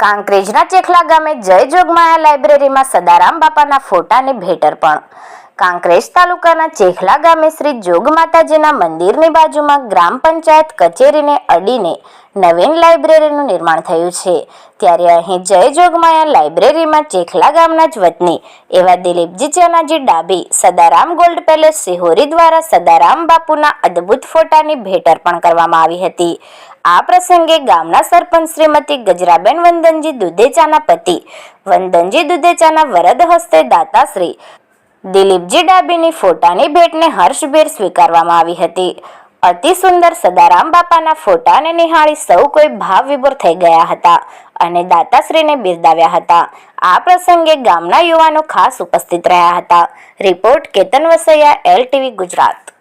કાંકરેજના ચેખલા ગામે જય જોગમાયા લાઇબ્રેરીમાં સદારામ બાપાના ફોટાની ભેટ અર્પણ કાંકરેજ તાલુકાના ચેખલા ગામે શ્રી જોગ મંદિરની બાજુમાં ગ્રામ પંચાયત કચેરીને અડીને નવીન લાઇબ્રેરીનું નિર્માણ થયું છે. ત્યારે અહીં જય જોગમાયા લાઇબ્રેરીમાં ચેખલા ગામના જ વતની એવા દિલીપજી ચેનાજી ડાબી, સદારામ ગોલ્ડ પેલેસ સિહોરી દ્વારા સદારામ બાપુના અદ્ભુત ફોટાની ભેટ અર્પણ કરવામાં આવી હતી. આ પ્રસંગે ગામના સરપંચ શ્રીમતી ગજરાબેન વંદનજી દુધેચાના પતિ, વંદનજી દુધેચાના વરદ હસ્તે દાતાશ્રી દિલીપજી ડાબીની ફોટાની ભેટને હર્ષભેર સ્વીકારવામાં આવી હતી. અતિ સુંદર સદારામ બાપાના ફોટાને નિહાળી સૌ કોઈ ભાવ વિભોર થઈ ગયા હતા અને દાતાશ્રીને બિરદાવ્યા હતા. આ પ્રસંગે ગામના યુવાનો ખાસ ઉપસ્થિત રહ્યા હતા. Report Ketan Vasaiya, L TV Gujarat.